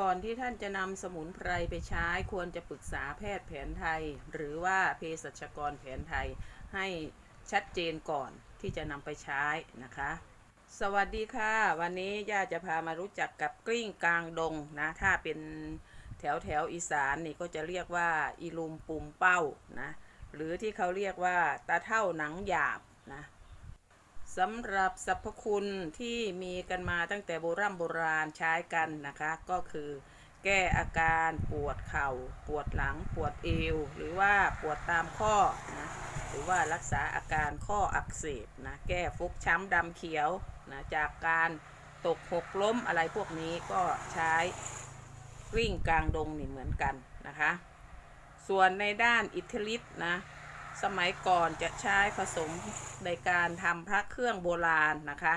ก่อนที่ท่านจะนำสมุนไพรไปใช้ควรจะปรึกษาแพทย์แผนไทย หรือว่าเภสัชกรแผนไทยให้ชัดเจนก่อนที่จะนำไปใช้นะคะ สวัสดีค่ะ วันนี้ย่าจะพามารู้จักกับกลิ้งกลางดงนะถ้าเป็นแถวแถวอีสานนี่ก็จะเรียกว่าอีลุมปุ่มเป้านะหรือที่เขาเรียกว่าตาเท่าหนังหยาบนะ สำหรับสรรพคุณที่มีกันมาตั้งแต่โบราณโบราณใช้กันนะคะ ก็คือแก้อาการปวดเข่า ปวดหลัง ปวดเอว หรือว่าปวดตามข้อนะหรือว่ารักษาอาการข้ออักเสบนะแก้ฟกช้ำดำเขียวนะจากการตกหกล้มอะไรพวกนี้ก็ใช้วิ่งกลางดงนี่เหมือนกันนะคะ ส่วนในด้านอิทธิฤทธิ์นะ สมัยก่อนจะใช้ผสมในการทำพระเครื่องโบราณนะคะ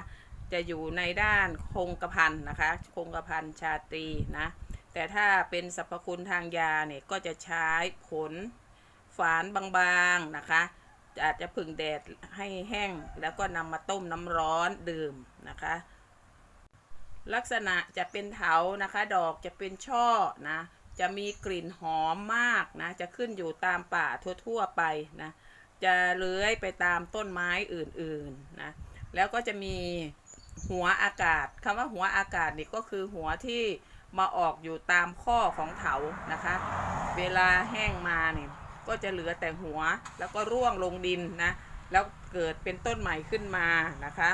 จะอยู่ในด้านคงกระพันนะคะคงกระพันชาตรีนะแต่ถ้าเป็นสรรพคุณทางยาเนี่ยก็จะใช้ผลฝานบางๆนะคะอาจจะผึ่งแดดให้แห้งแล้วก็นำมาต้มน้ำร้อนดื่มนะคะ ลักษณะจะเป็นเถานะคะ ดอกจะเป็นช่อนะ จะมีกลิ่นหอมมากนะ จะขึ้นอยู่ตามป่าทั่วๆไปนะ จะเลื้อยไปตามต้นไม้อื่นๆนะ แล้วก็จะมีหัวอากาศคำว่าหัวอากาศนี่ก็คือหัวที่มาออกอยู่ตามข้อของเถานะคะ เวลาแห้งมาเนี่ยก็จะเหลือแต่หัวแล้วก็ร่วงลงดินนะ แล้วเกิดเป็นต้นใหม่ขึ้นมานะคะ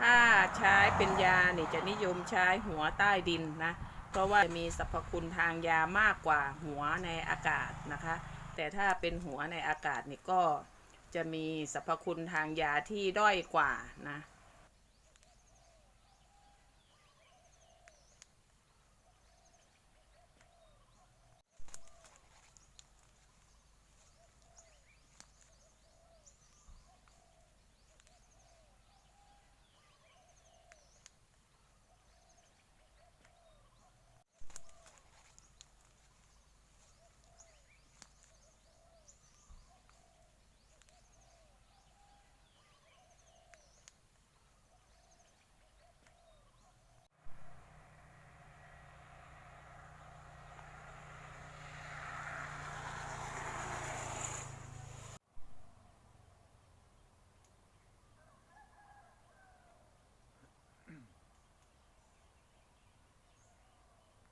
ถ้าใช้เป็นยาเนี่ยจะนิยมใช้หัวใต้ดินนะ เพราะว่ามีสรรพคุณทางยามากกว่าหัวในอากาศนะคะ แต่ถ้าเป็นหัวในอากาศนี่ก็จะมีสรรพคุณทางยาที่ด้อยกว่านะ